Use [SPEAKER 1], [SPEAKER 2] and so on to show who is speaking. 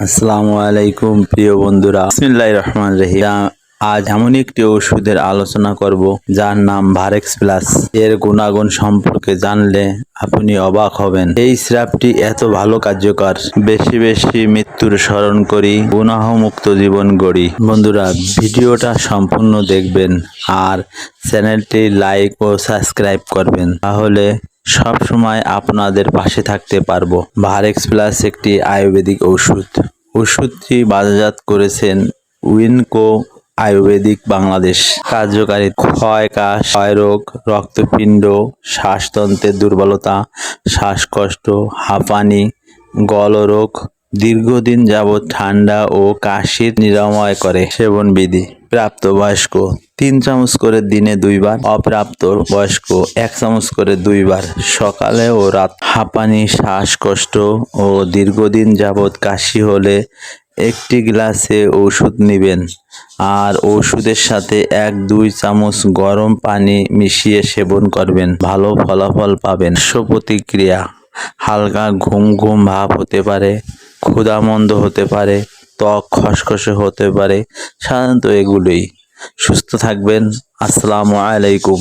[SPEAKER 1] আসসালামু আলাইকুম, প্রিয় বন্ধুরা। বিসমিল্লাহির রহমান রহিম। আজ এমন একটি ওষুধের আলোচনা করব, যার নাম ভারেক্স প্লাস এর গুণাগুণ সম্পর্কে জানলে আপনি অবাক হবেন। এই সিরাপটি এত ভালো কার্যকর। বেশি বেশি মৃত্যুর স্মরণ করি, গুনাহমুক্ত জীবন গড়ি। বন্ধুরা, ভিডিওটা সম্পূর্ণ দেখবেন আর চ্যানেলটি লাইক ও সাবস্ক্রাইব করবেন। তাহলে সব সময় আপনাদের পাশে থাকতে পারব। ভারেক্স প্লাস একটি আয়ুর্বেদিক ওষুধ। ওষুধটি বাজারজাত করেছেন উইনকো আয়ুর্বেদিক বাংলাদেশ। কার্যকারী ক্ষয় কাশ ক্ষয়রোগ রক্তপিণ্ড, শ্বাসতন্ত্রের দুর্বলতা, শ্বাসকষ্ট, হাঁপানি, গলরোগ দীর্ঘদিন যাবৎ ঠান্ডা ও কাশির নিরাময় করে সেবন বিধি প্রাপ্তবয়স্ক তিন চামচ করে দিনে দুইবার, অপ্রাপ্ত বয়স্ক এক চামচ করে দুইবার, সকালে ও রাত। হাঁপানি, শ্বাসকষ্ট ও দীর্ঘদিন যাবৎ কাশি হলে একটি গ্লাসে ওষুধ নেবেন আর ওষুধের সাথে এক দুই চামচ গরম পানি মিশিয়ে সেবন করবেন, ভালো ফলাফল পাবেন। প্রতিক্রিয়া হালকা ঘুম ঘুম ভাব হতে পারে ক্ষুধামন্দ হতে পারে ত্বক খসখসে হতে পারে সাধারণত এগুলোই। সুস্থ থাকবেন আসসালামু আলাইকুম।